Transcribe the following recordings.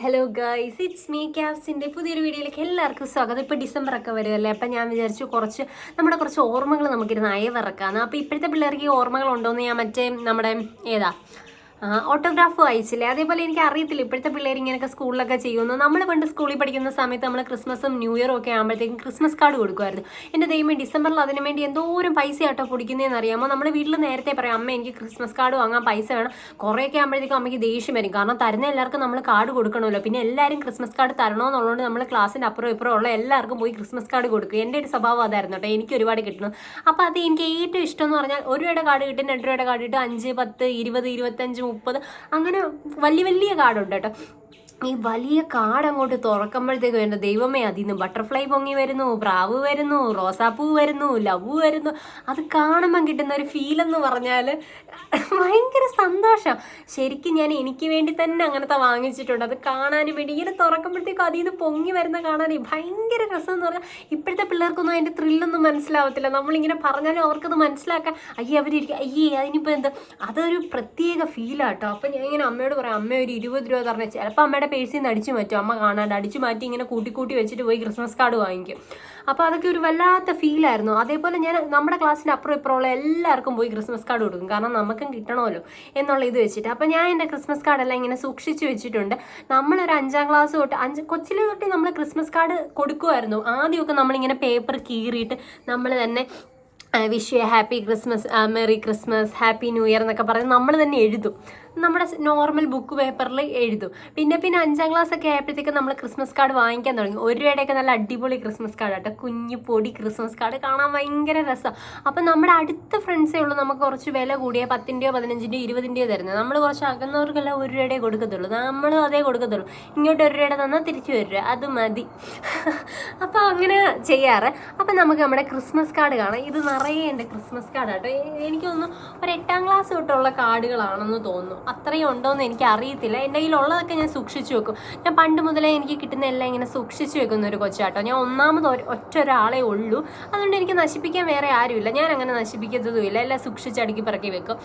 Hello guys it's me ക്യാബ്സിന്റെ പുതിയൊരു വീഡിയോയിലേക്ക് എല്ലാവർക്കും സ്വാഗതം. ഇപ്പോൾ ഡിസംബർ ഒക്കെ വരുമല്ലേ അപ്പം ഞാൻ വിചാരിച്ചു കുറച്ച് നമ്മുടെ കുറച്ച് ഓർമ്മകൾ നമുക്കിരുന്ന് അയവിറക്കാന്ന്. അപ്പോൾ ഇപ്പോഴത്തെ പിള്ളേർക്ക് ഈ ഓർമ്മകൾ ഉണ്ടോയെന്ന് ഞാൻ മറ്റേ നമ്മുടെ ഏതാ? ഓട്ടോഗ്രാഫ് വായിച്ചില്ലേ? അതേപോലെ എനിക്ക് അറിയത്തില്ല ഇപ്പോഴത്തെ പിള്ളേർ ഇങ്ങനെയൊക്കെ സ്കൂളിലൊക്കെ ചെയ്യുന്നു. നമ്മൾ പണ്ട് സ്കൂളിൽ പഠിക്കുന്ന സമയത്ത് നമ്മൾ ക്രിസ്മസും ന്യൂ ഇയറും ഒക്കെ ആകുമ്പോഴത്തേക്കും ക്രിസ്മസ് കാർഡ് കൊടുക്കുമായിരുന്നു. എന്റെ ദൈവമേ ഡിസംബറിൽ അതിന് വേണ്ടി എന്തോരം പൈസ ആട്ടോ പൊടിക്കുന്നതെന്ന് അറിയാമോ നമ്മൾ വീട്ടിൽ നേരത്തെ പറയാം അമ്മ എനിക്ക് ക്രിസ്മസ് കാർഡ് വാങ്ങാൻ പൈസ വേണം. കുറേയൊക്കെ ആകുമ്പോഴത്തേക്കും അമ്മയ്ക്ക് ദേഷ്യം വരും. കാരണം തരുന്ന എല്ലാവർക്കും നമ്മൾ കാർഡ് കൊടുക്കണമല്ലോ. പിന്നെ എല്ലാവരും ക്രിസ്മസ് കാർഡ് തരണമെന്നുള്ളതുകൊണ്ട് നമ്മൾ ക്ലാസ്സിന്റെ അപ്പുറം ഇപ്പുറം ഉള്ള എല്ലാവർക്കും പോയി ക്രിസ്മസ് കാർഡ് കൊടുക്കും. എന്റെ ഒരു സ്വഭാവം അതായിരുന്നു കേട്ടോ. എനിക്ക് ഒരുപാട് കിട്ടണം. അപ്പോൾ അത് എനിക്ക് ഏറ്റവും ഇഷ്ടം എന്ന് പറഞ്ഞാൽ ഒരു രൂപയുടെ കാർഡ് കിട്ടും രണ്ട് രൂപയുടെ കാർഡ് കിട്ടും അഞ്ച് പത്ത് ഇരുപത് ഇരുപത്തഞ്ച് മുപ്പത്. അങ്ങനെ വലിയ വലിയ കാർഡുണ്ട് കേട്ടോ. ഈ വലിയ കാട് അങ്ങോട്ട് തുറക്കുമ്പോഴത്തേക്കും ദൈവമേ അതിൽ നിന്ന് ബട്ടർഫ്ലൈ പൊങ്ങി വരുന്നു പ്രാവ് വരുന്നു റോസാപ്പൂ വരുന്നു ലവ് വരുന്നു. അത് കാണുമ്പം കിട്ടുന്ന ഒരു ഫീൽ എന്ന് പറഞ്ഞാൽ ഭയങ്കര സന്തോഷം. ശരിക്കും ഞാൻ എനിക്ക് വേണ്ടി തന്നെ അങ്ങനത്തെ വാങ്ങിച്ചിട്ടുണ്ട്. അത് കാണാനും വേണ്ടി ഇങ്ങനെ തുറക്കുമ്പോഴത്തേക്കും അതിൽ നിന്ന് പൊങ്ങി വരുന്ന കാണാൻ ഭയങ്കര രസം എന്ന് പറഞ്ഞാൽ ഇപ്പോഴത്തെ പിള്ളേർക്കൊന്നും അതിന്റെ ത്രില്ലൊന്നും മനസ്സിലാവത്തില്ല. നമ്മളിങ്ങനെ പറഞ്ഞാലും അവർക്കത് മനസ്സിലാക്കാൻ അയ്യേ അവരിരിക്കും അയ്യേ അതിനിപ്പോൾ എന്താ? അതൊരു പ്രത്യേക ഫീലാട്ടോ അപ്പം ഞാൻ ഇങ്ങനെ അമ്മയോട് പറയാം അമ്മ ഒരു ഇരുപത് രൂപ പറഞ്ഞാൽ ചിലപ്പോൾ അമ്മയുടെ പേഴ്സിൽ നിന്ന് അടിച്ചു മാറ്റും. അമ്മ കാണാണ്ട് അടിച്ചു മാറ്റി ഇങ്ങനെ കൂട്ടി കൂട്ടി വെച്ചിട്ട് പോയി ക്രിസ്മസ് കാർഡ് വാങ്ങിക്കും. അപ്പോൾ അതൊക്കെ ഒരു വല്ലാത്ത ഫീലായിരുന്നു അതേപോലെ ഞാൻ നമ്മുടെ ക്ലാസ്സിന്റെ അപ്പുറം ഇപ്പുറമുള്ള എല്ലാവർക്കും പോയി ക്രിസ്മസ് കാർഡ് കൊടുക്കും. കാരണം നമുക്കും കിട്ടണമല്ലോ എന്നുള്ള ഇത് വെച്ചിട്ട്. അപ്പോൾ ഞാൻ എന്റെ ക്രിസ്മസ് കാർഡെല്ലാം ഇങ്ങനെ സൂക്ഷിച്ചു വെച്ചിട്ടുണ്ട്. നമ്മളൊരു അഞ്ചാം ക്ലാസ് തൊട്ട് അഞ്ച് കൊച്ചിലെ തൊട്ട് നമ്മൾ ക്രിസ്മസ് കാർഡ് കൊടുക്കുമായിരുന്നു ആദ്യമൊക്കെ നമ്മളിങ്ങനെ പേപ്പർ കീറിയിട്ട് നമ്മൾ തന്നെ wish you happy Christmas merry Christmas happy New Year എന്നൊക്കെ പറഞ്ഞ് നമ്മൾ തന്നെ എഴുതും. നമ്മുടെ നോർമൽ ബുക്ക് പേപ്പറിൽ എഴുതും. പിന്നെ പിന്നെ അഞ്ചാം ക്ലാസ് ഒക്കെ ആയപ്പോഴത്തേക്ക് നമ്മൾ ക്രിസ്മസ് കാർഡ് വാങ്ങിക്കാൻ തുടങ്ങി. ഒരു രൂപയുടെയൊക്കെ നല്ല അടിപൊളി ക്രിസ്മസ് കാർഡ് കേട്ടോ കുഞ്ഞു പൊടി ക്രിസ്മസ് കാർഡ് കാണാൻ ഭയങ്കര രസമാണ് അപ്പം നമ്മുടെ അടുത്ത ഫ്രണ്ട്സേ ഉള്ളൂ നമുക്ക് കുറച്ച് വില കൂടിയ പത്തിന്റെയോ പതിനഞ്ചിന്റെയോ ഇരുപതിന്റെയോ തരുന്നത്. നമ്മൾ കുറച്ച് അകന്നവർക്കെല്ലാം ഒരു രൂപയുടെ കൊടുക്കത്തുള്ളൂ. നമ്മളും അതേ കൊടുക്കത്തുള്ളൂ. ഇങ്ങോട്ട് ഒരു രൂപയുടെ തന്നാൽ തിരിച്ചു വരിക അത് മതി. അപ്പോൾ അങ്ങനെ ചെയ്യാറ്. അപ്പം നമുക്ക് നമ്മുടെ ക്രിസ്മസ് കാർഡ് കാണാം. ഇത് നിറയെ ഉണ്ട് ക്രിസ്മസ് കാർഡ് കേട്ടോ എനിക്ക് തോന്നുന്നു ഒരു എട്ടാം ക്ലാസ് തൊട്ടുള്ള കാർഡുകളാണെന്ന് തോന്നുന്നു. അത്രയും ഉണ്ടോയെന്ന് എനിക്ക് അറിയത്തില്ല. എന്റെ കയ്യിലുള്ളതൊക്കെ ഞാൻ സൂക്ഷിച്ചു വെക്കും. ഞാൻ പണ്ട് മുതലേ എനിക്ക് കിട്ടുന്ന എല്ലാം ഇങ്ങനെ സൂക്ഷിച്ചു വെക്കുന്ന ഒരു കൊച്ചാട്ടോ. ഞാൻ ഒന്നാമത് ഒറ്റ ഒരാളെ ഉള്ളൂ. അതുകൊണ്ട് എനിക്ക് നശിപ്പിക്കാൻ വേറെ ആരുമില്ല. ഞാൻ അങ്ങനെ നശിപ്പിക്കത്തതുമില്ല. എല്ലാം സൂക്ഷിച്ച് അടുക്കി പറക്കി വെക്കും.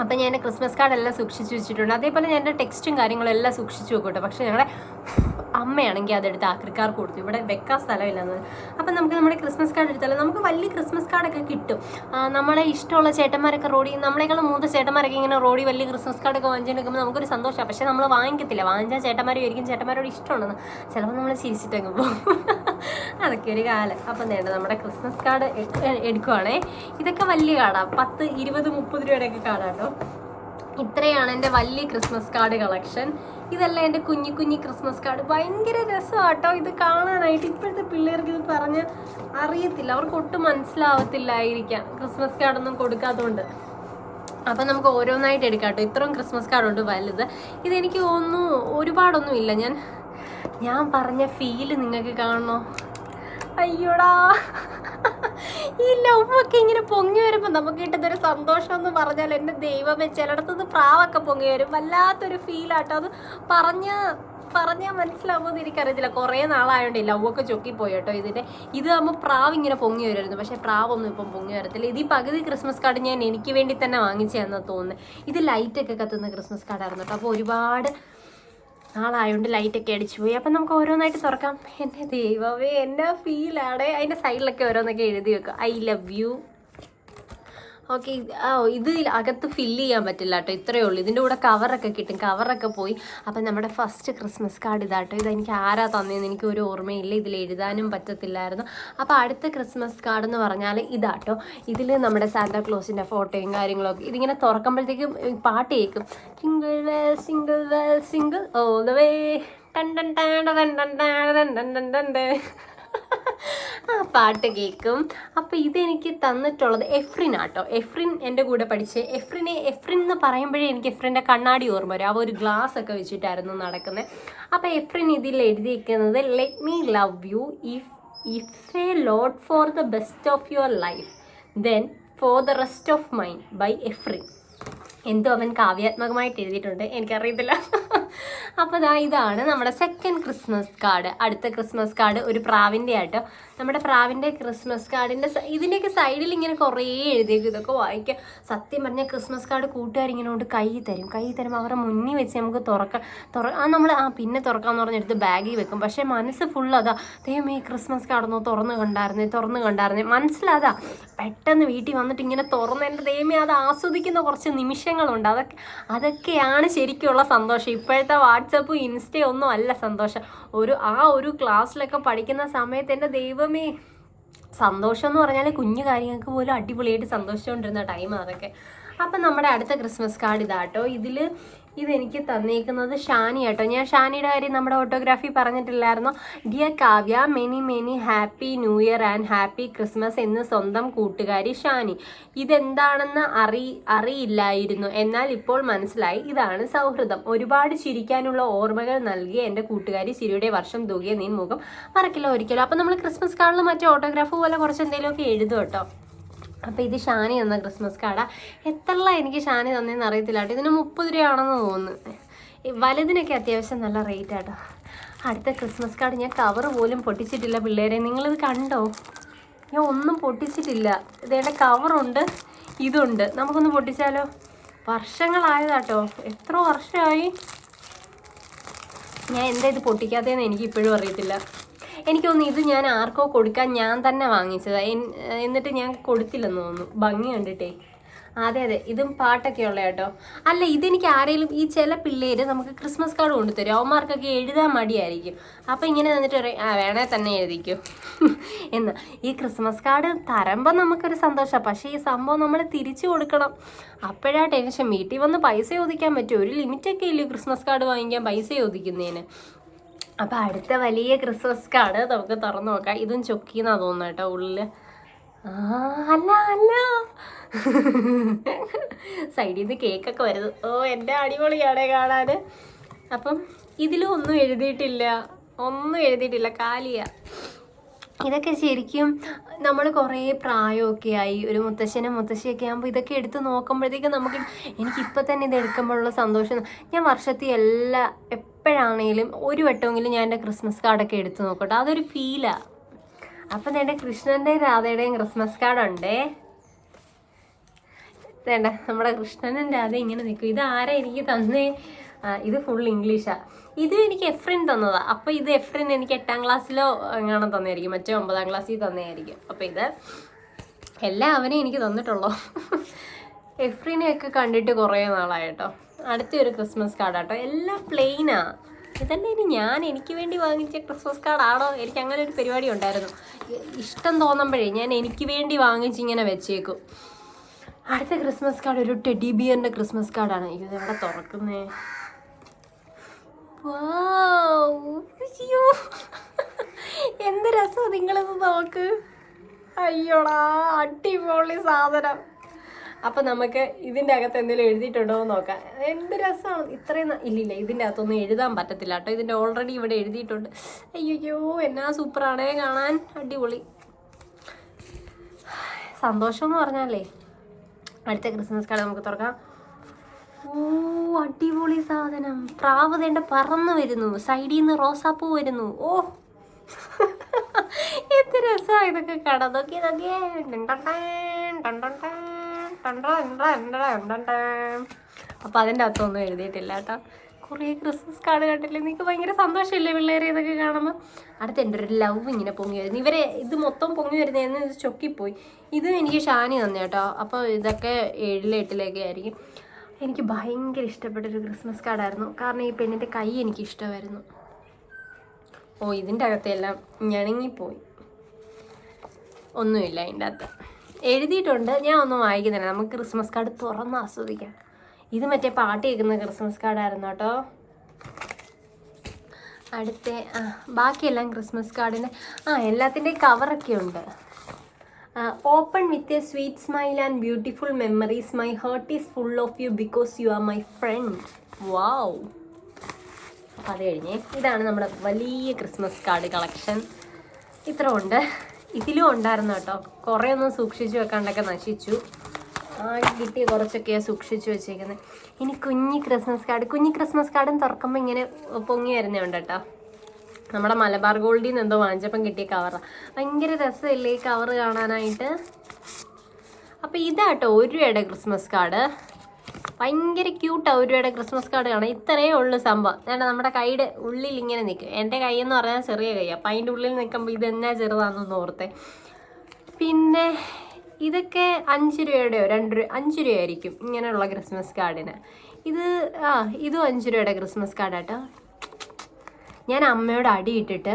അപ്പം ഞാൻ ക്രിസ്മസ് കാർഡ് എല്ലാം സൂക്ഷിച്ച് വെച്ചിട്ടുണ്ട്. അതേപോലെ ഞാൻ എന്റെ ടെക്സ്റ്റും കാര്യങ്ങളും എല്ലാം സൂക്ഷിച്ച് വെക്കും കേട്ടോ പക്ഷേ ഞങ്ങളുടെ അമ്മയാണെങ്കിൽ അതെടുത്ത് ആക്രിക്കാർ കൊടുത്തു. ഇവിടെ വെക്കാൻ സ്ഥലമില്ലെന്ന്. അപ്പം നമുക്ക് നമ്മുടെ ക്രിസ്മസ് കാർഡ് എടുത്താലും? നമുക്ക് വലിയ ക്രിസ്മസ് കാർഡൊക്കെ കിട്ടും. നമ്മളെ ഇഷ്ടമുള്ള ചേട്ടന്മാരൊക്കെ റോഡിൽ നമ്മളെക്കാളും മൂന്ന് ചേട്ടന്മാരൊക്കെ ഇങ്ങനെ റോഡിൽ വലിയ ക്രിസ്മസ് കാർഡൊക്കെ വാങ്ങിച്ചെടുക്കുമ്പോൾ നമുക്കൊരു സന്തോഷമാണ്. പക്ഷേ നമ്മൾ വാങ്ങിക്കത്തില്ല. വാങ്ങിച്ചാൽ ചേട്ടന്മാരും ആയിരിക്കും ചേട്ടന്മാരോട് ഇഷ്ടമുണ്ടെന്ന് ചിലപ്പോൾ നമ്മൾ ചിരിച്ചിട്ടങ്ങ് പോകും. അതൊക്കെ ഒരു കാലം. അപ്പം വേണ്ട നമ്മുടെ ക്രിസ്മസ് കാർഡ് എടുക്കുവാണേ. ഇതൊക്കെ വലിയ കാർഡാണ് പത്ത് ഇരുപത് മുപ്പത് രൂപയുടെയൊക്കെ കാർഡാട്ടോ ഇത്രയാണ് എന്റെ വലിയ ക്രിസ്മസ് കാർഡ് കളക്ഷൻ ഇതല്ല എന്റെ കുഞ്ഞു കുഞ്ഞു ക്രിസ്മസ് കാർഡ് ഭയങ്കര രസമാട്ടോ ഇത് കാണാനായിട്ട്. ഇപ്പോഴത്തെ പിള്ളേർക്ക് ഇത് പറഞ്ഞ് അറിയത്തില്ല. അവർക്ക് ഒട്ടും മനസ്സിലാവത്തില്ലായിരിക്കാം. ക്രിസ്മസ് കാർഡൊന്നും കൊടുക്കാത്തതുകൊണ്ട്. അപ്പം നമുക്ക് ഓരോന്നായിട്ട് എടുക്കാം കേട്ടോ ഇത്രയും ക്രിസ്മസ് കാർഡുണ്ട് വലുത്. ഇതെനിക്ക് ഒന്നും ഒരുപാടൊന്നും ഇല്ല ഞാൻ ഞാൻ പറഞ്ഞ ഫീൽ നിങ്ങൾക്ക് കാണണോ? അയ്യോടാ. ഈ ലവൊക്കെ ഇങ്ങനെ പൊങ്ങി വരുമ്പോൾ നമുക്ക് കിട്ടുന്നൊരു സന്തോഷം എന്ന് പറഞ്ഞാൽ എന്റെ ദൈവമേ ചിലയിടത്തുനിന്ന് പ്രാവൊക്കെ പൊങ്ങി വരും. വല്ലാത്തൊരു ഫീലാട്ടോ അത് പറഞ്ഞ പറഞ്ഞാൽ മനസ്സിലാവുമെന്ന് എനിക്കറിയത്തില്ല. കുറേ നാളായതുകൊണ്ട് ലവൊക്കെ ചൊക്കിപ്പോയി കേട്ടോ ഇതിന്റെ ഇത് ആകുമ്പോൾ പ്രാവ് ഇങ്ങനെ പൊങ്ങി വരുമായിരുന്നു. പക്ഷേ പ്രാവൊന്നും ഇപ്പം പൊങ്ങി വരത്തില്ല. ഇത് ഈ പകുതി ക്രിസ്മസ് കാർഡ് ഞാൻ എനിക്ക് വേണ്ടി തന്നെ വാങ്ങിച്ചതെന്ന് തോന്നുന്നത് ഇത് ലൈറ്റൊക്കെ കത്തുന്ന ക്രിസ്മസ് കാർഡായിരുന്നു കേട്ടോ. അപ്പോൾ ഒരുപാട് നാളായതുകൊണ്ട് ലൈറ്റൊക്കെ അടിച്ചു പോയി. അപ്പം നമുക്ക് ഓരോന്നായിട്ട് തുറക്കാം. എന്റെ ദൈവമേ എന്നാ ഫീലാണ് അതിന്റെ സൈഡിലൊക്കെ ഓരോന്നൊക്കെ എഴുതി വെക്കുക ഐ ലവ് യു ഓക്കെ ആ ഇത് അകത്ത് ഫില്ല് ചെയ്യാൻ പറ്റില്ല കേട്ടോ ഇത്രയേ ഉള്ളൂ. ഇതിന്റെ കൂടെ കവറൊക്കെ കിട്ടും. കവറൊക്കെ പോയി. അപ്പം നമ്മുടെ ഫസ്റ്റ് ക്രിസ്മസ് കാർഡ് ഇതാട്ടോ. ഇത് എനിക്ക് ആരാ തന്നതെന്ന് എനിക്ക് ഒരു ഓർമ്മയില്ല. ഇതിൽ എഴുതാനും പറ്റത്തില്ലായിരുന്നു. അപ്പോൾ അടുത്ത ക്രിസ്മസ് കാർഡ് എന്ന് പറഞ്ഞാൽ ഇതാട്ടോ. ഇതിൽ നമ്മുടെ സാന്റാ ക്ലോസിന്റെ ഫോട്ടോയും കാര്യങ്ങളൊക്കെ ഇതിങ്ങനെ തുറക്കുമ്പോഴത്തേക്കും പാട്ട് കേൾക്കും. Jingle bell jingle bell jingle all the way ton ടൺ ടൺ ടൺ ടൺ ടൺ ടൺ ടൺ ടൺ ആ പാട്ട് കേൾക്കും അപ്പോൾ ഇതെനിക്ക് തന്നിട്ടുള്ളത് എഫ്രിൻ ആട്ടോ എഫ്രിൻ എന്റെ കൂടെ പഠിച്ച് എഫ്രിനെ എഫ്രിൻ എന്ന് പറയുമ്പോഴേ എനിക്ക് എഫ്രിന്റെ കണ്ണാടി ഓർമ്മ വരും. അവ ഒരു ഗ്ലാസ് ഒക്കെ വെച്ചിട്ടായിരുന്നു നടക്കുന്നത് അപ്പോൾ എഫ്രിൻ ഇതിൽ എഴുതിയിരിക്കുന്നത് let me love you if if a load for the best of your life then for the rest of mind by Efrin. എന്തോ അവൻ കാവ്യാത്മകമായിട്ട് എഴുതിയിട്ടുണ്ട്. എനിക്കറിയത്തില്ല. അപ്പോൾ ദാ ഇതാണ് നമ്മുടെ സെക്കൻഡ് ക്രിസ്മസ് കാർഡ് അടുത്ത ക്രിസ്മസ് കാർഡ് ഒരു പ്രാവിന്റെ ആട്ടോ. നമ്മുടെ പ്രാവിന്റെ ക്രിസ്മസ് കാർഡിന്റെ ഇതിന്റെയൊക്കെ സൈഡിൽ ഇങ്ങനെ കുറേ എഴുതിയേക്കും. ഇതൊക്കെ വായിക്കാം. സത്യം പറഞ്ഞാൽ ക്രിസ്മസ് കാർഡ് കൂട്ടുകാരിങ്ങനെ കൊണ്ട് കൈ തരും. കൈ തരും. അവരുടെ മുന്നിൽ വെച്ച് നമുക്ക് തുറക്കാം. തുറ ആ നമ്മൾ ആ പിന്നെ തുറക്കാമെന്ന് പറഞ്ഞെടുത്ത് ബാഗിൽ വെക്കും. പക്ഷേ മനസ്സ് ഫുൾ അതാ. ദൈവം ഈ ക്രിസ്മസ് കാർഡൊന്നോ തുറന്ന് കണ്ടായിരുന്നേ തുറന്ന് കണ്ടായിരുന്നേ. മനസ്സിലതാ. പെട്ടെന്ന് വീട്ടിൽ വന്നിട്ട് ഇങ്ങനെ തുറന്ന് എന്റെ ദൈവമേ അത് ആസ്വദിക്കുന്ന കുറച്ച് നിമിഷങ്ങളുണ്ട്. അതൊക്കെ അതൊക്കെയാണ് ശരിക്കുള്ള സന്തോഷം. ഇപ്പോഴത്തെ വാട്സപ്പും ഇൻസ്റ്റയും ഒന്നും അല്ല സന്തോഷം. ഒരു ആ ഒരു ക്ലാസ്സിലൊക്കെ പഠിക്കുന്ന സമയത്ത് എന്റെ ദൈവമേ സന്തോഷം എന്ന് പറഞ്ഞാൽ കുഞ്ഞു കാര്യങ്ങൾക്ക് പോലും അടിപൊളിയായിട്ട് സന്തോഷിച്ചുകൊണ്ടിരുന്ന ടൈം അതൊക്കെ. അപ്പം നമ്മുടെ അടുത്ത ക്രിസ്മസ് കാർഡ് ഇതാട്ടോ. ഇതിൽ ഇതെനിക്ക് തന്നേക്കുന്നത് ഷാനി കേട്ടോ ഞാൻ ഷാനിയുടെ കാര്യം നമ്മുടെ ഓട്ടോഗ്രാഫി പറഞ്ഞിട്ടില്ലായിരുന്നു. Dear Kavya many many happy new year and happy Christmas എന്ന് സ്വന്തം കൂട്ടുകാരി ഷാനി. ഇതെന്താണെന്ന് അറി അറിയില്ലായിരുന്നു. എന്നാൽ ഇപ്പോൾ മനസ്സിലായി. ഇതാണ് സൗഹൃദം. ഒരുപാട് ചിരിക്കാനുള്ള ഓർമ്മകൾ നൽകിയ എന്റെ കൂട്ടുകാരി ചിരിയുടെ വർഷം തൂകിയ നീൻ മുഖം മറക്കില്ല ഒരിക്കലും. അപ്പം നമ്മൾ ക്രിസ്മസ് കാർഡിൽ മറ്റേ ഓട്ടോഗ്രാഫ് പോലെ കുറച്ച് എന്തെങ്കിലുമൊക്കെ എഴുതും കേട്ടോ. അപ്പോൾ ഇത് ഷാനി തന്ന ക്രിസ്മസ് കാർഡാ. എത്ര എനിക്ക് ഷാനി തന്നേന്ന് അറിയത്തില്ല കേട്ടോ. ഇതിന് മുപ്പത് രൂപയാണെന്ന് തോന്നുന്നു. വലുതിനൊക്കെ അത്യാവശ്യം നല്ല റേറ്റ് ആട്ടോ. അടുത്ത ക്രിസ്മസ് കാർഡ് ഞാൻ കവർ പോലും പൊട്ടിച്ചിട്ടില്ല പിള്ളേരെ. നിങ്ങളിത് കണ്ടോ? ഞാൻ ഒന്നും പൊട്ടിച്ചിട്ടില്ല. ഇതേടെ കവറുണ്ട് ഇതുണ്ട്. നമുക്കൊന്ന് പൊട്ടിച്ചാലോ? വർഷങ്ങളായതാട്ടോ. എത്ര വർഷമായി. ഞാൻ എന്താ ഇത് പൊട്ടിക്കാത്തതെന്ന് എനിക്ക് ഇപ്പോഴും അറിയത്തില്ല. എനിക്ക് തോന്നുന്നു ഇത് ഞാൻ ആർക്കോ കൊടുക്കാൻ ഞാൻ തന്നെ വാങ്ങിച്ചത്. എന്നിട്ട് ഞാൻ കൊടുത്തില്ലെന്ന് തോന്നുന്നു. ഭംഗി കണ്ടിട്ടേ. അതെ അതെ. ഇതും പാട്ടൊക്കെ ഉള്ള കേട്ടോ. അല്ല ഇതെനിക്ക് ആരെങ്കിലും ഈ ചില പിള്ളേര് നമുക്ക് ക്രിസ്മസ് കാർഡ് കൊണ്ടുതരും. അവന്മാർക്കൊക്കെ എഴുതാൻ മടിയായിരിക്കും. അപ്പം ഇങ്ങനെ തന്നിട്ട് പറയും ആ വേണേ തന്നെ എഴുതിക്കും. എന്ന്. ഈ ക്രിസ്മസ് കാർഡ് തരുമ്പോൾ നമുക്കൊരു സന്തോഷമാണ് പക്ഷേ ഈ സംഭവം നമ്മൾ തിരിച്ചു കൊടുക്കണം. അപ്പോഴാ ടെൻഷൻ. വീട്ടിൽ വന്ന് പൈസ ചോദിക്കാൻ പറ്റും. ഒരു ലിമിറ്റൊക്കെ ഇല്ലയോ ക്രിസ്മസ് കാർഡ് വാങ്ങിക്കാൻ പൈസ ചോദിക്കുന്നതിന്? അപ്പം അടുത്ത വലിയ ക്രിസ്മസ് കാർഡ് നമുക്ക് തുറന്നു നോക്കാം. ഇതും ചൊക്കിന്നാ തോന്നുന്നു കേട്ടോ ഉള്ളിൽ ആ അല്ല അല്ല. സൈഡിൽ നിന്ന് കേക്കൊക്കെ വരുന്നു. ഓ എന്റെ അടിപൊളിയാണ് കാണാൻ അപ്പം ഇതിലും ഒന്നും എഴുതിയിട്ടില്ല. ഒന്നും എഴുതിയിട്ടില്ല. കാലിയ. ഇതൊക്കെ ശരിക്കും നമ്മൾ കുറേ പ്രായമൊക്കെ ആയി. ഒരു മുത്തശ്ശനും മുത്തശ്ശിയൊക്കെ ആകുമ്പോൾ ഇതൊക്കെ എടുത്ത് നോക്കുമ്പോഴത്തേക്കും നമുക്ക് എനിക്കിപ്പോൾ തന്നെ ഇത് എടുക്കുമ്പോഴുള്ള സന്തോഷം. ഞാൻ വർഷത്തിൽ എല്ലാ എപ്പോഴാണെങ്കിലും ഒരു വട്ടമെങ്കിലും ഞാൻ എന്റെ ക്രിസ്മസ് കാർഡൊക്കെ എടുത്ത് നോക്കട്ടെ. അതൊരു ഫീലാണ് അപ്പം എന്റെ കൃഷ്ണന്റെയും രാധയുടെയും ക്രിസ്മസ് കാർഡുണ്ടേ. വേണ്ട നമ്മുടെ കൃഷ്ണനും രാധ ഇങ്ങനെ നിൽക്കും. ഇത് ആരാ എനിക്ക് തന്നേ? ഇത് ഫുൾ ഇംഗ്ലീഷാ ഇത് എനിക്ക് എഫ്രിൻ തന്നതാ. അപ്പോൾ ഇത് എഫ്രിൻ എനിക്ക് എട്ടാം ക്ലാസ്സിലോ എങ്ങാനും തന്നെയായിരിക്കും. മറ്റേ ഒമ്പതാം ക്ലാസ്സിൽ തന്നെയായിരിക്കും. അപ്പോൾ ഇത് എല്ലാം അവനെ എനിക്ക് തന്നിട്ടുള്ളൂ. എഫ്രിനെയൊക്കെ കണ്ടിട്ട് കുറേ നാളായിട്ടോ അടുത്തൊരു ക്രിസ്മസ് കാർഡാട്ടോ എല്ലാം പ്ലെയിനാ ഇതന്നെ ഇനി ഞാൻ എനിക്ക് വേണ്ടി വാങ്ങിച്ച ക്രിസ്മസ് കാർഡാണോ എനിക്ക് അങ്ങനെ ഒരു പരിപാടി ഉണ്ടായിരുന്നു. ഇഷ്ടം തോന്നുമ്പോഴേ ഞാൻ എനിക്ക് വേണ്ടി വാങ്ങിച്ച് ഇങ്ങനെ വെച്ചേക്കും. അടുത്ത ക്രിസ്മസ് കാർഡ് ഒരു ടെഡി ബിയറിന്റെ ക്രിസ്മസ് കാർഡാണ് ഇത് എവിടെ തുറക്കുന്നേ? എന്ത് രസം നിങ്ങളിത് നോക്ക്. അയ്യോടാ അടിപൊളി സാധനം. അപ്പൊ നമുക്ക് ഇതിന്റെ അകത്ത് എന്തെങ്കിലും എഴുതിയിട്ടുണ്ടോ എന്ന് നോക്കാം. എന്ത് രസമാണ്. ഇത്രയും ഇല്ല ഇല്ലില്ല ഇതിന്റെ അകത്തൊന്നും എഴുതാൻ പറ്റത്തില്ല കേട്ടോ. ഇതിന്റെ ഓൾറെഡി ഇവിടെ എഴുതിയിട്ടുണ്ട്. അയ്യോ എന്നാ സൂപ്പറാണേ കാണാൻ. അടിപൊളി. സന്തോഷം എന്ന് പറഞ്ഞാലേ. അടുത്ത ക്രിസ്മസ് കാലം നമുക്ക് തുറക്കാം. ഓ അടിപൊളി സാധനം. പ്രാവ് തേണ്ട പറന്ന് വരുന്നു. സൈഡിൽ നിന്ന് റോസാപ്പൂ വരുന്നു. ഓ. എന്ത് രസമാണ് ഇതൊക്കെ കട നോക്കി അപ്പൊ അതിന്റെ അകത്തൊന്നും എഴുതിയിട്ടില്ല കേട്ടോ. കുറേ ക്രിസ്മസ് കാർഡ് കണ്ടില്ലേ? നിങ്ങൾക്ക് ഭയങ്കര സന്തോഷമില്ലേ പിള്ളേരെ ഇതൊക്കെ കാണുമ്പോൾ അടുത്ത് എന്റെ ഒരു ലവ് ഇങ്ങനെ പൊങ്ങി വരുന്നു. ഇവരെ ഇത് മൊത്തം പൊങ്ങി വരുന്നതെന്ന് ഇത് ചൊക്കിപ്പോയി. ഇത് എനിക്ക് ഷാനി തന്നെ കേട്ടോ. അപ്പോൾ ഇതൊക്കെ ഏഴിലെ എട്ടിലൊക്കെ ആയിരിക്കും. എനിക്ക് ഭയങ്കര ഇഷ്ടപ്പെട്ടൊരു ക്രിസ്മസ് കാർഡായിരുന്നു കാരണം ഈ പെണ്ണിന്റെ കൈ എനിക്ക് ഇഷ്ടമായിരുന്നു. ഓ ഇതിന്റെ അകത്തെല്ലാം ഞണങ്ങിപ്പോയി. ഒന്നുമില്ല അതിന്റെ അകത്ത്. എഴുതിയിട്ടുണ്ട്. ഞാൻ ഒന്നും വായിക്കുന്നില്ല. നമുക്ക് ക്രിസ്മസ് കാർഡ് തുറന്ന് ആസ്വദിക്കാം. ഇത് മറ്റേ പാട്ട് കേൾക്കുന്ന ക്രിസ്മസ് കാർഡായിരുന്നു കേട്ടോ. അടുത്ത ബാക്കിയെല്ലാം ക്രിസ്മസ് കാർഡിന്റെ ആ എല്ലാത്തിന്റെയും കവറൊക്കെ ഉണ്ട്. Open with a sweet smile and beautiful memories my heart is full of you because you are my friend wow അപ്പം അത് കഴിഞ്ഞ് ഇതാണ് നമ്മുടെ വലിയ ക്രിസ്മസ് കാർഡ് കളക്ഷൻ ഇത്ര ഉണ്ട് ഇതിലും ഉണ്ടായിരുന്നു കേട്ടോ. കുറേ ഒന്നും സൂക്ഷിച്ചു വെക്കാണ്ടൊക്കെ നശിച്ചു. ആകെ കിട്ടിയ കുറച്ചൊക്കെയാണ് സൂക്ഷിച്ചു വെച്ചേക്കുന്നത് ഇനി കുഞ്ഞി ക്രിസ്മസ് കാർഡ് കുഞ്ഞി ക്രിസ്മസ് കാർഡും തുറക്കുമ്പോൾ ഇങ്ങനെ പൊങ്ങി വരുന്നുണ്ട് കേട്ടോ. നമ്മുടെ മലബാർ ഗോൾഡിൽ നിന്ന് എന്തോ വാങ്ങിച്ചപ്പം കിട്ടിയ കവറാണ് ഭയങ്കര രസമില്ലേ ഈ കവറ് കാണാനായിട്ട്? അപ്പോൾ ഇതാട്ടോ ഒരു ഇട ക്രിസ്മസ് കാർഡ് ഭയങ്കര ക്യൂട്ടാണ് ഒരു രൂപയുടെ ക്രിസ്മസ് കാർഡ് കാണാം ഇത്രയേ ഉള്ളൂ സംഭവം. വേണ്ട നമ്മുടെ കൈയുടെ ഉള്ളിൽ ഇങ്ങനെ നിൽക്കും. എന്റെ കൈ എന്ന് പറഞ്ഞാൽ ചെറിയ കൈ. അപ്പം അതിന്റെ ഉള്ളിൽ നിൽക്കുമ്പോൾ ഇത് ചെറുതാണെന്ന് ഓർത്തേ. പിന്നെ ഇതൊക്കെ അഞ്ച് രൂപയുടെയോ രണ്ട് രൂപ അഞ്ച് രൂപയായിരിക്കും ഇങ്ങനെയുള്ള ക്രിസ്മസ് കാർഡിന് ഇത് ആ ഇതും അഞ്ച് രൂപയുടെ ക്രിസ്മസ് കാർഡാട്ടോ ഞാൻ അമ്മയോട് അടിയിട്ടിട്ട്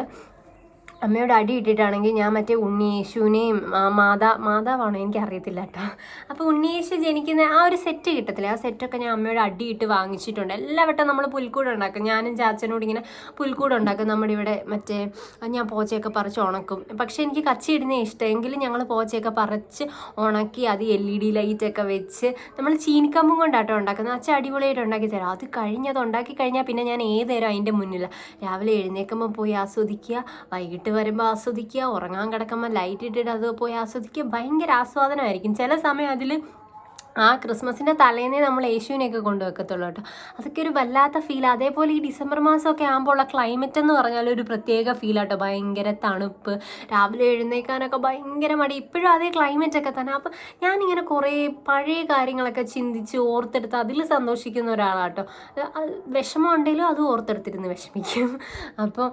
അമ്മയോട് അടി ഇട്ടിട്ടാണെങ്കിൽ ഞാൻ മറ്റേ ഉണ്ണിയേശുവിനെയും മാതാ മാതാവാണോ എനിക്കറിയത്തില്ല കേട്ടോ. അപ്പോൾ ഉണ്ണിയേശു ജനിക്കുന്ന ആ ഒരു സെറ്റ് കിട്ടത്തില്ല? ആ സെറ്റൊക്കെ ഞാൻ അമ്മയോട് അടി ഇട്ട് വാങ്ങിച്ചിട്ടുണ്ട്. എല്ലാ വട്ടം നമ്മൾ പുൽക്കൂട് ഉണ്ടാക്കും. ഞാനും ചാച്ചനോട് ഇങ്ങനെ പുൽക്കൂട് ഉണ്ടാക്കും. നമ്മുടെ ഇവിടെ മറ്റേ ഞാൻ പോച്ചയൊക്കെ പറിച്ച് ഉണക്കും. പക്ഷേ എനിക്ക് കച്ചിയിടുന്ന ഇഷ്ടമെങ്കിലും ഞങ്ങൾ പോച്ചയൊക്കെ പറിച്ച് ഉണക്കി അത് എൽ ഇ ഡി ലൈറ്റൊക്കെ വെച്ച് നമ്മൾ ചീനിക്കമ്പും കൊണ്ടാട്ടോ ഉണ്ടാക്കുന്നത്. അച്ഛൻ അടിപൊളിയായിട്ട് ഉണ്ടാക്കി തരാം. അത് കഴിഞ്ഞത് ഉണ്ടാക്കി കഴിഞ്ഞാൽ പിന്നെ ഞാൻ ഏത് നേരം അതിന്റെ മുന്നിലാണ് രാവിലെ എഴുന്നേക്കുമ്പോൾ പോയി ആസ്വദിക്കുക. വൈകിട്ട് വരുമ്പോൾ ആസ്വദിക്കുക ഉറങ്ങാൻ കിടക്കുമ്പോൾ ലൈറ്റ് ഇട്ടിട്ട് അത് പോയി ആസ്വദിക്കുക ഭയങ്കര ആസ്വാദനമായിരിക്കും. ചില സമയം അതിൽ ആ ക്രിസ്മസിന്റെ തലേന്നേ നമ്മൾ യേശുവിനെയൊക്കെ കൊണ്ടുവെക്കത്തുള്ളൂ കേട്ടോ. അതൊക്കെ ഒരു വല്ലാത്ത ഫീൽ അതേപോലെ ഈ ഡിസംബർ മാസമൊക്കെ ആകുമ്പോൾ ഉള്ള ക്ലൈമറ്റ് എന്ന് പറഞ്ഞാൽ ഒരു പ്രത്യേക ഫീൽ ആട്ടോ ഭയങ്കര തണുപ്പ് രാവിലെ എഴുന്നേക്കാനൊക്കെ ഭയങ്കര മടി. ഇപ്പോഴും അതേ ക്ലൈമറ്റ് ഒക്കെ തന്നെ. അപ്പം ഞാനിങ്ങനെ കുറേ പഴയ കാര്യങ്ങളൊക്കെ ചിന്തിച്ച് ഓർത്തെടുത്ത് അതിൽ സന്തോഷിക്കുന്ന ഒരാളാട്ടോ വിഷമം ഉണ്ടെങ്കിലും അത് ഓർത്തെടുത്തിരുന്ന് വിഷമിക്കും. അപ്പോൾ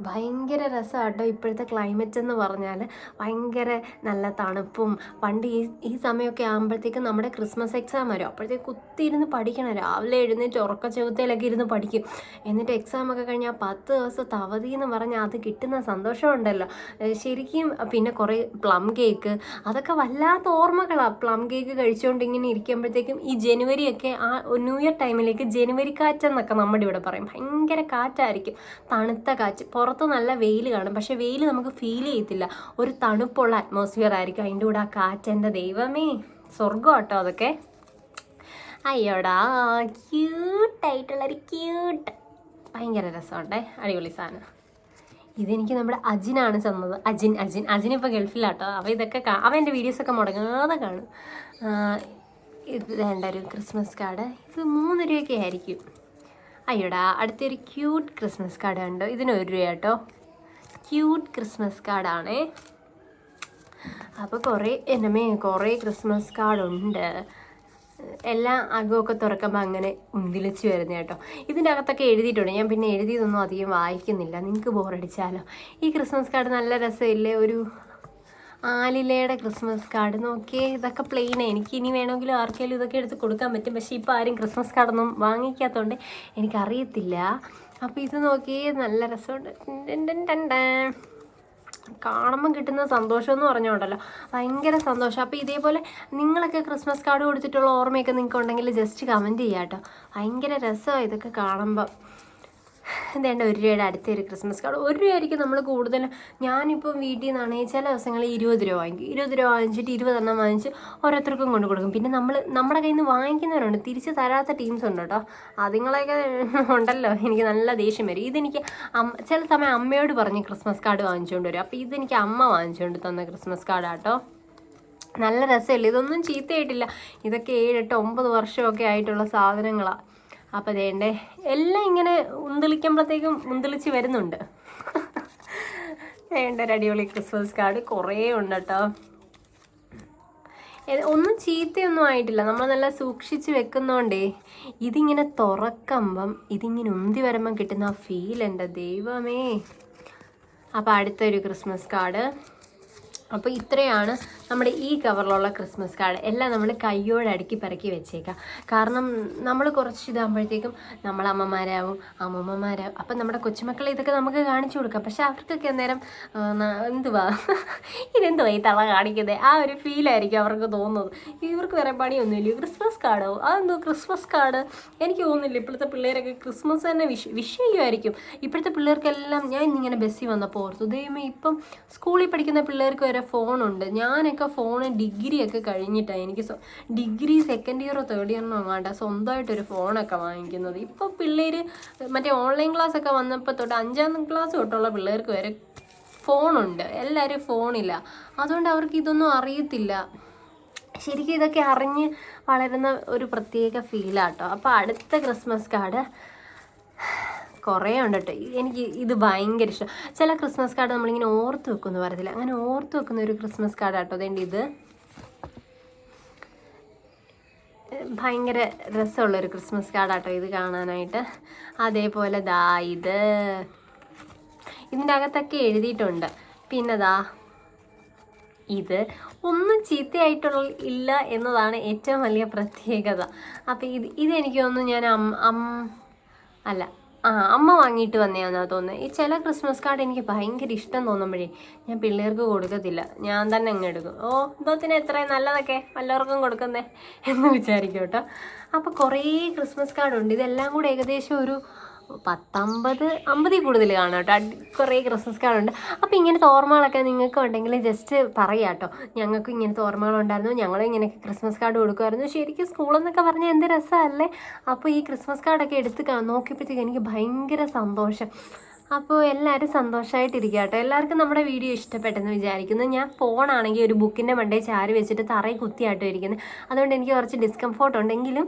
ഭയങ്കര രസമാട്ടോ ഇപ്പോഴത്തെ ക്ലൈമറ്റ് എന്ന് പറഞ്ഞാൽ ഭയങ്കര നല്ല തണുപ്പും പണ്ട് ഈ ഈ സമയമൊക്കെ ആകുമ്പോഴത്തേക്കും നമ്മുടെ ക്രിസ്മസ് എക്സാം വരും. അപ്പോഴത്തേക്ക് കുത്തിയിരുന്ന് പഠിക്കണം. രാവിലെ എഴുന്നേറ്റ് ഉറക്ക ചുവത്തേലൊക്കെ ഇരുന്ന് പഠിക്കും. എന്നിട്ട് എക്സാം ഒക്കെ കഴിഞ്ഞാൽ പത്ത് ദിവസത്തെ അവധി എന്ന് പറഞ്ഞാൽ അത് കിട്ടുന്ന സന്തോഷമുണ്ടല്ലോ. ശരിക്കും പിന്നെ കുറേ പ്ലം കേക്ക് അതൊക്കെ വല്ലാത്ത ഓർമ്മകളാണ് പ്ലം കേക്ക് കഴിച്ചുകൊണ്ട് ഇങ്ങനെ ഇരിക്കുമ്പോഴത്തേക്കും ഈ ജനുവരിയൊക്കെ ആ ന്യൂ ഇയർ ടൈമിലേക്ക് ജനുവരി കാറ്റെന്നൊക്കെ നമ്മുടെ ഇവിടെ പറയും. ഭയങ്കര കാറ്റായിരിക്കും. തണുത്ത കാറ്റ്. പുറത്ത് നല്ല വെയിൽ കാണും. പക്ഷെ വെയിൽ നമുക്ക് ഫീൽ ചെയ്യത്തില്ല. ഒരു തണുപ്പുള്ള അറ്റ്മോസ്ഫിയർ ആയിരിക്കും. അതിന്റെ കൂടെ ആ കാറ്റ് എന്റെ ദൈവമേ. സ്വർഗം കേട്ടോ അതൊക്കെ. അയ്യോടാ ക്യൂട്ടായിട്ടുള്ളൊരു ക്യൂട്ട് ഭയങ്കര രസമുണ്ടേ. അടിപൊളി സാധനം. ഇതെനിക്ക് നമ്മുടെ അജിനാണ് തന്നത്. അജിൻ അജിൻ. അജിൻ ഇപ്പോൾ ഗൾഫിലാട്ടോ. അവ ഇതൊക്കെ കാ അവ എന്റെ വീഡിയോസൊക്കെ മുടങ്ങാതെ കാണും. ഇത് വേണ്ട ഒരു ക്രിസ്മസ് കാർഡ് ഇത് മൂന്ന് രൂപയൊക്കെ ആയിരിക്കും. അയ്യോടാ അടുത്തൊരു ക്യൂട്ട് ക്രിസ്മസ് കാർഡ് കണ്ടോ? ഇതിന് ഒരു രൂപ കേട്ടോ ക്യൂട്ട് ക്രിസ്മസ് കാർഡാണേ അപ്പോൾ കുറേ എന്നമേ കുറേ ക്രിസ്മസ് കാർഡുണ്ട് എല്ലാം അകമൊക്കെ തുറക്കുമ്പോൾ അങ്ങനെ ഉന്തിലിച്ച് വരുന്ന കേട്ടോ. ഇതിന്റെ അകത്തൊക്കെ എഴുതിയിട്ടുണ്ട്. ഞാൻ പിന്നെ എഴുതിയതൊന്നും അധികം വായിക്കുന്നില്ല. നിങ്ങൾക്ക് ബോറടിച്ചാലോ ഈ ക്രിസ്മസ് കാർഡ് നല്ല രസമില്ലേ? ഒരു ആലിലയുടെ ക്രിസ്മസ് കാർഡ് നോക്കിയേ ഇതൊക്കെ പ്ലെയിൻ എനിക്ക് ഇനി വേണമെങ്കിലും ആർക്കെങ്കിലും ഇതൊക്കെ എടുത്ത് കൊടുക്കാൻ പറ്റും. പക്ഷേ ഇപ്പോൾ ആരും ക്രിസ്മസ് കാർഡൊന്നും വാങ്ങിക്കാത്തതുകൊണ്ട് എനിക്കറിയത്തില്ല. അപ്പോൾ ഇത് നോക്കിയേ നല്ല രസമുണ്ട്. കാണുമ്പം കിട്ടുന്ന സന്തോഷം എന്ന് പറഞ്ഞുകൊണ്ടല്ലോ ഭയങ്കര സന്തോഷം. അപ്പോൾ ഇതേപോലെ നിങ്ങളൊക്കെ ക്രിസ്മസ് കാർഡ് കൊടുത്തിട്ടുള്ള ഓർമ്മയൊക്കെ നിങ്ങൾക്ക് ഉണ്ടെങ്കിൽ ജസ്റ്റ് കമന്റ് ചെയ്യാം കേട്ടോ ഭയങ്കര രസമാണ് ഇതൊക്കെ കാണുമ്പോൾ ഇതേണ്ട ഒരു രൂപയുടെ അടുത്ത ഒരു ക്രിസ്മസ് കാർഡ് ഒരു രൂപയായിരിക്കും നമ്മൾ കൂടുതൽ ഞാനിപ്പോൾ വീട്ടിൽ നിന്നാണെങ്കിൽ ചില ദിവസങ്ങളിൽ ഇരുപത് രൂപ വാങ്ങിക്കും. ഇരുപത് രൂപ വാങ്ങിച്ചിട്ട് ഇരുപതെണ്ണം വാങ്ങിച്ച് ഓരോരുത്തർക്കും കൊണ്ട് കൊടുക്കും. പിന്നെ നമ്മൾ നമ്മുടെ കയ്യിൽ നിന്ന് വാങ്ങിക്കുന്നവരുണ്ട്. തിരിച്ച് തരാത്ത ടീംസ് ഉണ്ട് കേട്ടോ. അതുങ്ങളൊക്കെ ഉണ്ടല്ലോ. എനിക്ക് നല്ല ദേഷ്യം വരും. ഇതെനിക്ക് ചില സമയം അമ്മയോട് പറഞ്ഞ് ക്രിസ്മസ് കാർഡ് വാങ്ങിച്ചുകൊണ്ട് വരും. അപ്പോൾ ഇതെനിക്ക് അമ്മ വാങ്ങിച്ചുകൊണ്ട് തന്ന ക്രിസ്മസ് കാർഡാട്ടോ നല്ല രസമല്ലേ? ഇതൊന്നും ചീത്തയായിട്ടില്ല. ഇതൊക്കെ ഏഴെട്ട് ഒമ്പത് വർഷമൊക്കെ ആയിട്ടുള്ള സാധനങ്ങളാണ് അപ്പോൾ അതേണ്ടേ എല്ലാം ഇങ്ങനെ ഉന്തിളിക്കുമ്പോഴത്തേക്കും ഉന്തിളിച്ച് വരുന്നുണ്ട്. വേണ്ട ഒരു അടിപൊളി ക്രിസ്മസ് കാർഡ് കുറേ ഉണ്ട് കേട്ടോ. ഒന്നും ചീത്തയൊന്നും ആയിട്ടില്ല. നമ്മൾ നല്ല സൂക്ഷിച്ച് വെക്കുന്നോണ്ടേ ഇതിങ്ങനെ തുറക്കുമ്പം ഇതിങ്ങനെ ഉന്തി വരുമ്പം കിട്ടുന്ന ആ ഫീൽ എന്റെ ദൈവമേ. അപ്പോൾ അടുത്തൊരു ക്രിസ്മസ് കാർഡ് അപ്പോൾ ഇത്രയാണ് നമ്മുടെ ഈ കവറിലുള്ള ക്രിസ്മസ് കാർഡ് എല്ലാം നമ്മൾ കയ്യോടെ അടുക്കി പെറുക്കി വെച്ചേക്കാം. കാരണം നമ്മൾ കുറച്ച് ഇതാകുമ്പോഴത്തേക്കും നമ്മൾ അമ്മമാരാവും അമ്മമ്മമാരാവും. അപ്പം നമ്മുടെ കൊച്ചുമക്കളെ ഇതൊക്കെ നമുക്ക് കാണിച്ചു കൊടുക്കാം. പക്ഷെ അവർക്കൊക്കെ അന്നേരം എന്തുവാ? ഇതെന്തുവാ ഈ തള കാണിക്കുന്നത് ആ ഒരു ഫീലായിരിക്കും അവർക്ക് തോന്നുന്നത്. ഇവർക്ക് വേറെ പണിയൊന്നുമില്ല ക്രിസ്മസ് കാർഡോ അതെന്തോ ക്രിസ്മസ് കാർഡ് എനിക്ക് തോന്നുന്നില്ല. ഇപ്പോഴത്തെ പിള്ളേരൊക്കെ ക്രിസ്മസ് തന്നെ വിഷ് വിഷയമായിരിക്കും. ഇപ്പോഴത്തെ പിള്ളേർക്കെല്ലാം ഞാൻ ഇന്നിങ്ങനെ ബസ്സിൽ വന്നപ്പോൾ ഓർത്തു ദൈവമേ ഇപ്പം സ്കൂളിൽ പഠിക്കുന്ന പിള്ളേർക്ക് വരെ ഫോണുണ്ട് ഞാനൊക്കെ ഫോണ് ഡിഗ്രി ഒക്കെ കഴിഞ്ഞിട്ടാണ് എനിക്ക് ഡിഗ്രി സെക്കൻഡ് ഇയറോ തേർഡ് ഇയറിനോ വേണ്ട സ്വന്തമായിട്ടൊരു ഫോണൊക്കെ വാങ്ങിക്കുന്നത്. ഇപ്പോൾ പിള്ളേർ മറ്റേ ഓൺലൈൻ ക്ലാസ് ഒക്കെ വന്നപ്പോൾ തൊട്ട് അഞ്ചാം ക്ലാസ് തൊട്ടുള്ള പിള്ളേർക്ക് വരെ ഫോണുണ്ട് എല്ലാവരും ഫോണില്ല അതുകൊണ്ട് അവർക്ക് ഇതൊന്നും അറിയത്തില്ല. ശരിക്കും ഇതൊക്കെ അറിഞ്ഞ് വളരുന്ന ഒരു പ്രത്യേക ഫീലാട്ടോ അപ്പോൾ അടുത്ത ക്രിസ്മസ് കാർഡ് കുറേ ഉണ്ട് കേട്ടോ എനിക്ക് ഇത് ഭയങ്കര ഇഷ്ടം. ചില ക്രിസ്മസ് കാർഡ് നമ്മളിങ്ങനെ ഓർത്ത് വെക്കുമെന്ന് പറയത്തില്ല അങ്ങനെ ഓർത്ത് വെക്കുന്ന ഒരു ക്രിസ്മസ് കാർഡ് കേട്ടോ അതേണ്ട ഇത്. ഭയങ്കര രസമുള്ളൊരു ക്രിസ്മസ് കാർഡാട്ടോ ഇത് കാണാനായിട്ട്. അതേപോലെ ദാ ഇത്. ഇതിന്റെ അകത്തൊക്കെ എഴുതിയിട്ടുണ്ട്. പിന്നെ ദാ ഇത്. ഒന്നും ചീത്തയായിട്ടുള്ള ഇല്ല എന്നതാണ് ഏറ്റവും വലിയ പ്രത്യേകത. അപ്പോൾ ഇത് ഇതെനിക്ക് തോന്നുന്നു ഞാൻ അം അല്ല ആ അമ്മ വാങ്ങിയിട്ട് വന്നതാണെന്നാണ് തോന്നുന്നത് ഈ ചില ക്രിസ്മസ് കാർഡ് എനിക്ക് ഭയങ്കര ഇഷ്ടം തോന്നുമ്പോഴേ ഞാൻ പിള്ളേർക്ക് കൊടുക്കത്തില്ല. ഞാൻ തന്നെ അങ്ങ് എടുക്കും. ഓ ഇതോത്തിന് എത്രയും നല്ലതൊക്കെ? എല്ലാവർക്കും കൊടുക്കുന്നേ എന്ന് വിചാരിക്കും കേട്ടോ. അപ്പോൾ കുറേ ക്രിസ്മസ് കാർഡുണ്ട് ഇതെല്ലാം കൂടെ ഏകദേശം ഒരു പത്തമ്പത് അമ്പതിൽ കൂടുതൽ കാണാം കേട്ടോ. കുറേ ക്രിസ്മസ് കാർഡുണ്ട് അപ്പോൾ ഇങ്ങനത്തെ ഓർമ്മകളൊക്കെ നിങ്ങൾക്ക് ഉണ്ടെങ്കിൽ ജസ്റ്റ് പറയുക കേട്ടോ. ഞങ്ങൾക്ക് ഇങ്ങനത്തെ ഓർമ്മകളുണ്ടായിരുന്നു ഞങ്ങൾ ഇങ്ങനെയൊക്കെ ക്രിസ്മസ് കാർഡ് കൊടുക്കുമായിരുന്നു. ശരിക്കും സ്കൂളെന്നൊക്കെ പറഞ്ഞാൽ എന്ത് രസമല്ലേ? അപ്പോൾ ഈ ക്രിസ്മസ് കാർഡൊക്കെ എടുത്ത് നോക്കിയപ്പോഴത്തേക്ക് എനിക്ക് ഭയങ്കര സന്തോഷം. അപ്പോൾ എല്ലാവരും സന്തോഷമായിട്ടിരിക്കുക കേട്ടോ. എല്ലാവർക്കും നമ്മുടെ വീഡിയോ ഇഷ്ടപ്പെട്ടെന്ന് വിചാരിക്കുന്നു. ഞാൻ ഫോണാണെങ്കിൽ ഒരു ബുക്കിന്റെ മണ്ടേ ചാരി വെച്ചിട്ട് തറയിൽ കുത്തിയായിട്ടോ ഇരിക്കുന്നത് അതുകൊണ്ട് എനിക്ക് കുറച്ച് ഡിസ്കംഫോർട്ട് ഉണ്ടെങ്കിലും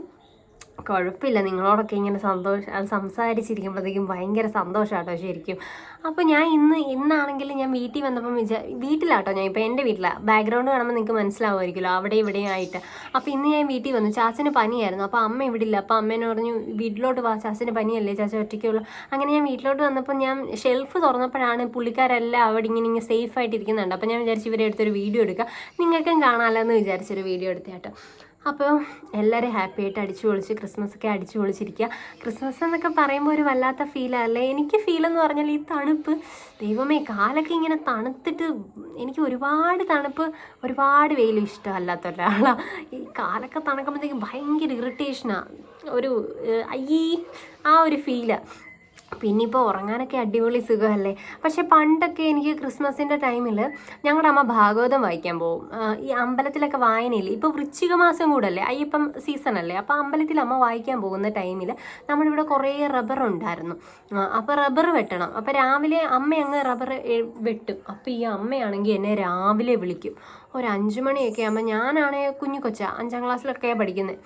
കുഴപ്പമില്ല. നിങ്ങളോടൊക്കെ ഇങ്ങനെ സന്തോഷം സംസാരിച്ചിരിക്കുമ്പോഴത്തേക്കും ഭയങ്കര സന്തോഷമാട്ടോ ശരിക്കും. അപ്പോൾ ഞാൻ ഇന്ന് ഇന്നാണെങ്കിൽ ഞാൻ വീട്ടിൽ വന്നപ്പം വിചാ വീട്ടിലാട്ടോ ഞാൻ ഇപ്പോൾ എന്റെ വീട്ടിലാണ് ബാക്ക്ഗ്രൗണ്ട് കാണുമ്പോൾ നിങ്ങൾക്ക് മനസ്സിലാവുമായിരിക്കുമല്ലോ അവിടെ ഇവിടെയും ആയിട്ട് അപ്പോൾ ഇന്ന് ഞാൻ വീട്ടിൽ വന്നു. ചാച്ചന് പനിയായിരുന്നു. അപ്പോൾ അമ്മ ഇവിടെ ഇല്ല. അപ്പോൾ അമ്മേനെ പറഞ്ഞു വീട്ടിലോട്ട് വാ ചാച്ചന് പനിയല്ലേ? ചാച്ച ഒറ്റയ്ക്കുള്ളൂ. അങ്ങനെ ഞാൻ വീട്ടിലോട്ട് വന്നപ്പോൾ ഞാൻ ഷെൽഫ് തുറന്നപ്പോഴാണ് പുള്ളിക്കാരെല്ലാം അവിടെ ഇങ്ങനെ ഇങ്ങനെ സേഫ് ആയിട്ട് ഇരിക്കുന്നുണ്ട് അപ്പോൾ ഞാൻ വിചാരിച്ചു ഇവരെ എടുത്തൊരു വീഡിയോ എടുക്കുക നിങ്ങൾക്കും കാണാമല്ലോ എന്ന് വിചാരിച്ചൊരു വീഡിയോ എടുത്തേട്ടോ അപ്പോൾ എല്ലാവരും ഹാപ്പി ആയിട്ട് അടിച്ചു പൊളിച്ച് ക്രിസ്മസ് ഒക്കെ അടിച്ചു പൊളിച്ചിരിക്കുക ക്രിസ്മസ് എന്നൊക്കെ പറയുമ്പോൾ ഒരു വല്ലാത്ത ഫീലല്ലേ എനിക്ക് ഫീൽ എന്ന് പറഞ്ഞാൽ ഈ തണുപ്പ്. ദൈവമേ കാലൊക്കെ ഇങ്ങനെ തണുത്തിട്ട് എനിക്ക് ഒരുപാട് തണുപ്പ് ഒരുപാട് വെയിലും ഇഷ്ടമല്ലാത്ത ഒരാളാണ് ഈ കാലൊക്കെ തണുക്കുമ്പോഴത്തേക്കും ഭയങ്കര ഇറിറ്റേഷനാണ് ഒരു അയ്യേ ആ ഒരു ഫീലാണ് പിന്നെ ഇപ്പോൾ ഉറങ്ങാനൊക്കെ അടിപൊളി സുഖമല്ലേ? പക്ഷേ പണ്ടൊക്കെ എനിക്ക് ക്രിസ്മസിന്റെ ടൈമിൽ ഞങ്ങളുടെ അമ്മ ഭാഗവതം വായിക്കാൻ പോകും ഈ അമ്പലത്തിലൊക്കെ വായനയില്ലേ? ഇപ്പോൾ വൃശ്ചിക മാസം കൂടല്ലേ? അയ്യപ്പം സീസൺ അല്ലേ? അപ്പോൾ അമ്പലത്തിൽ അമ്മ വായിക്കാൻ പോകുന്ന ടൈമിൽ നമ്മളിവിടെ കുറേ റബ്ബർ ഉണ്ടായിരുന്നു. അപ്പോൾ റബ്ബർ വെട്ടണം. അപ്പോൾ രാവിലെ അമ്മ അങ്ങ് റബ്ബർ വെട്ടും. അപ്പോൾ ഈ അമ്മയാണെങ്കിൽ എന്നെ രാവിലെ വിളിക്കും. ഒരു അഞ്ച് മണിയൊക്കെ ആകുമ്പോൾ ഞാനാണെങ്കിൽ കുഞ്ഞു കൊച്ച അഞ്ചാം ക്ലാസ്സിലൊക്കെയാണ് പഠിക്കുന്നത്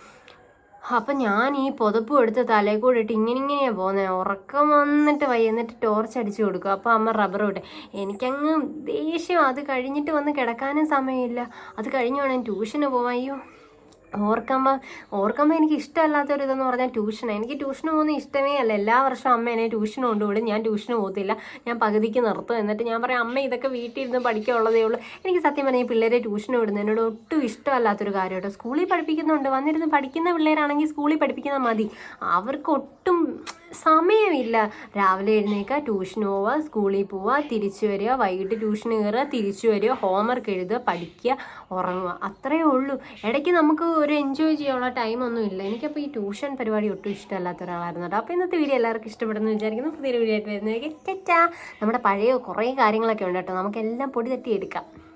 അപ്പം ഞാൻ ഈ പുതപ്പും എടുത്ത് തലയിൽ കൂടെ ഇട്ട് ഇങ്ങനെ ഇങ്ങനെയാണ് പോകുന്നത് ഉറക്കം വന്നിട്ട് എന്നിട്ട് ടോർച്ച് അടിച്ചു കൊടുക്കും. അപ്പോൾ അമ്മ റബ്ബർ വിട്ടെ എനിക്കങ്ങ് ദേഷ്യം. അത് കഴിഞ്ഞിട്ട് വന്ന് കിടക്കാനും സമയമില്ല. അത് കഴിഞ്ഞ് വേണം ട്യൂഷന് പോവാൻ. അയ്യോ. ഓർക്കുമ്പോൾ ഓർക്കുമ്പോൾ എനിക്ക് ഇഷ്ടമല്ലാത്തൊരു ഇതെന്ന് പറഞ്ഞാൽ ട്യൂഷനാണ് എനിക്ക് ട്യൂഷൻ പോകുന്ന ഇഷ്ടമേ അല്ല. എല്ലാ വർഷവും അമ്മ എന്നെ ട്യൂഷൻ കൊണ്ടുവിടും. ഞാൻ ട്യൂഷൻ പോകത്തില്ല. ഞാൻ പകുതിക്ക് നിർത്തും. എന്നിട്ട് ഞാൻ പറയും അമ്മ ഇതൊക്കെ വീട്ടിൽ ഇരുന്ന് പഠിക്കാനുള്ളതേ ഉള്ളൂ. എനിക്ക് സത്യം പറഞ്ഞാൽ പിള്ളേരെ ട്യൂഷന് വിടുന്നതിനോട് ഒട്ടും ഇഷ്ടമല്ലാത്തൊരു കാര്യം കേട്ടോ. സ്കൂളിൽ പഠിപ്പിക്കുന്നുണ്ട്. വന്നിരുന്ന് പഠിക്കുന്ന പിള്ളേരാണെങ്കിൽ സ്കൂളിൽ പഠിപ്പിക്കുന്നത് മതി. അവർക്ക് ഒട്ടും സമയമില്ല. രാവിലെ എഴുന്നേക്കുക ട്യൂഷൻ പോവുക സ്കൂളിൽ പോവുക തിരിച്ചു വരിക വൈകിട്ട് ട്യൂഷൻ കയറുക തിരിച്ചു വരിക ഹോംവർക്ക് എഴുതുക പഠിക്കുക ഉറങ്ങുക. അത്രയേ ഉള്ളൂ. ഇടയ്ക്ക് നമുക്ക് ഒരു എൻജോയ് ചെയ്യാനുള്ള ടൈമൊന്നും ഇല്ല. എനിക്കപ്പോൾ ഈ ട്യൂഷൻ പരിപാടി ഒട്ടും ഇഷ്ടമല്ലാത്ത ഒരാളായിരുന്നു കേട്ടോ. അപ്പോൾ ഇന്നത്തെ വീഡിയോ എല്ലാവർക്കും ഇഷ്ടപ്പെടുന്നു വിചാരിക്കുന്നു. പുതിയൊരു വീഡിയോ ആയിട്ട് വരുന്നതായിരിക്കും. ടെറ്റാ. നമ്മുടെ പഴയ കുറേ കാര്യങ്ങളൊക്കെ ഉണ്ട് കേട്ടോ. നമുക്കെല്ലാം പൊടി തട്ടി എടുക്കാം.